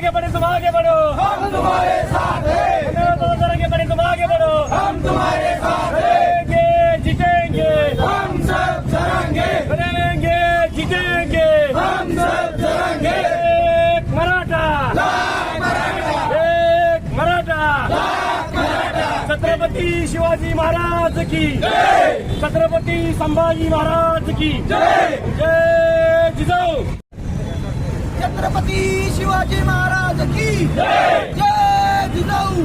आगे बढ़े तुम आगे बढ़ो। हम तुम्हारे साथ हैं। दादा आगे बढ़े तुम आगे बढ़ो। हम तुम्हारे साथ हैं। जीतेंगे हम सब चलेंगे करेंगे जीतेंगे। हम सब चलेंगे एक मराठा। एक मराठा। छत्रपती शिवाजी महाराज की। छत्रपती संभाजी महाराज की। जय जिजाऊ छत्रपती शिवाजी महाराज की जय जिजाऊ.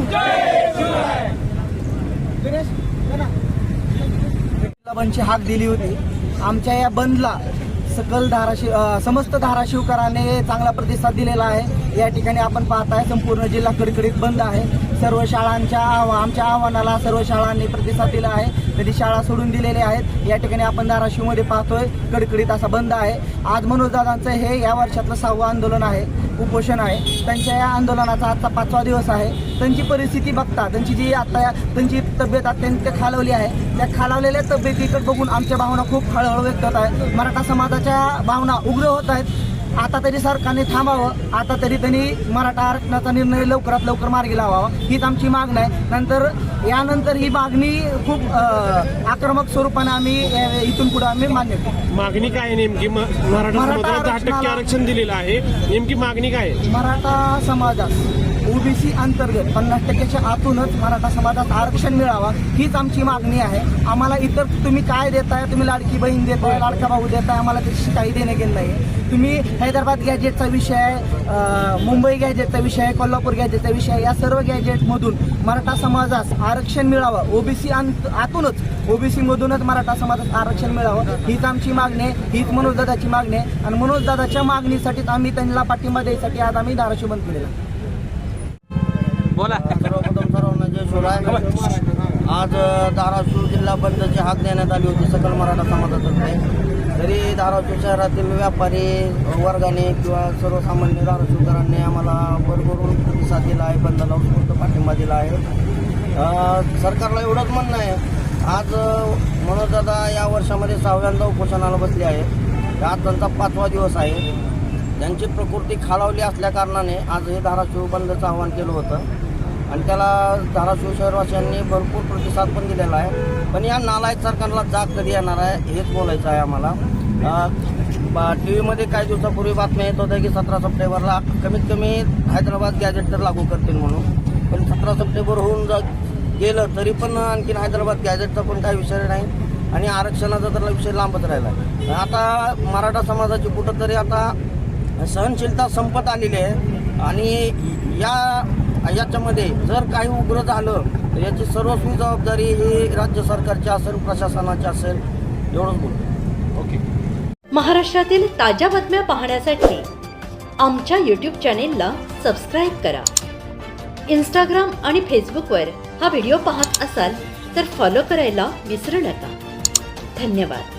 बंदची हाक दिली होती. आमच्या या बंदला सकल धाराशिव समस्त धाराशिवकरांनी चांगला प्रतिसाद दिलेला आहे. या ठिकाणी आपण पाहताय संपूर्ण जिल्हा कडकडीत बंद आहे. सर्व शाळांच्या आवा आमच्या आव्हानाला सर्व शाळांनी प्रतिसाद दिला आहे. कधी शाळा सोडून दिलेले आहेत. या ठिकाणी आपण धाराशिवमध्ये पाहतोय कडकडीत असा बंद आहे. आज मनोजदादांचं हे या वर्षातलं सहावं आंदोलन आहे उपोषण आहे. त्यांच्या या आंदोलनाचा आजचा पाचवा दिवस आहे. त्यांची परिस्थिती बघता त्यांची जी आता त्यांची तब्येत अत्यंत खालवली आहे. त्या खालावलेल्या तब्येतीकडे बघून आमच्या भावना खूप हळहळ व्यक्त होत आहे मराठा समाजाच्या भावना उग्र होत आहेत. आता तरी सरकारने थांबावं. आता तरी त्यांनी मराठा आरक्षणाचा निर्णय लवकरात लवकर मार्गी लावावा. हीच आमची मागणी आहे. नंतर यानंतर ही मागणी खूप आक्रमक स्वरूपाने आम्ही इथून पुढे आम्ही मान्य करू मागणी काय नेमकी? मराठा मराठा समाजाला दहा टक्के आरक्षणाला- आरक्षण दिलेलं आहे. नेमकी मागणी काय मराठा समाजात ओबीसी अंतर्गत पन्नास टक्क्याच्या आतूनच मराठा समाजात आरक्षण मिळावा हीच आमची मागणी आहे. आम्हाला इतर तुम्ही काय देताय? तुम्ही लाडकी बहीण देताय लाडका भाऊ देताय आम्हाला त्याची काही देणे गेलं नाही. तुम्ही हैदराबाद गॅजेटचा विषय मुंबई गॅजेटचा विषय कोल्हापूर गॅजेटचा विषय या सर्व गॅजेटमधून मराठा समाजास आरक्षण मिळावं. ओबीसी आतूनच ओबीसीमधूनच मराठा समाजात आरक्षण मिळावं हीच आमची मागणी आहे हीच मनोजदादाची मागणी आहे. आणि मनोजदादाच्या मागणीसाठीच आम्ही त्यांना पाठिंबा द्यायसाठी आज आम्ही धाराशिव बंद केलेला बोला. सर्वप्रथम सर्वांना जय शिवराय. आज धाराशिव जिल्हा बंदची हाक देण्यात आली होती सकल मराठा समाजातर्फे. तरी धाराशिव शहरातील व्यापारी वर्गाने किंवा सर्वसामान्य धाराशिवकरांनी आम्हाला भरभरून प्रतिसाद दिला आहे बंदला उत्स्फूर्त पाठिंबा दिला आहे. सरकारला एवढंच म्हणणं आहे. आज अ, मनोजदादा या वर्षामध्ये सहाव्यांदा उपोषणाला बसले आहे. आज त्यांचा पाचवा दिवस आहे. त्यांची प्रकृती खालावली असल्याकारणाने आज हे धाराशिव बंदचं आवाहन केलं होतं. आणि त्याला धाराशिव शहरवासियांनी भरपूर प्रतिसाद पण दिलेला आहे. पण या नालायक सरकारला जाग कधी येणार आहे हेच बोलायचं आहे आम्हाला. टी व्हीमध्ये काही दिवसापूर्वी बातम्या येत होत्या की सतरा सप्टेंबरला कमीत कमी हैदराबाद गॅजेट तर लागू करतील म्हणून. पण सतरा सप्टेंबर होऊन जा गेलं तरी पण आणखीन हैदराबाद गॅजेटचा पण काही विषय नाही आणि आरक्षणाचा तर विषय लांबच राहिला आता मराठा समाजाची कुठंतरी आता सहनशीलता संपत आलेली आहे. आणि या याच्यामध्ये जर काही उग्र झालं तर याची सर्वस्वी जबाबदारी ही राज्य सरकारची असेल प्रशासनाची असेल एवढंच बोलतो. ओके. महाराष्ट्रातील ताज्या बातम्या पाहण्यासाठी आमच्या यूट्यूब चॅनेलला सबस्क्राईब करा. इंस्टाग्राम आणि फेसबुकवर हा व्हिडिओ पाहत असाल तर फॉलो करायला विसरू नका. धन्यवाद.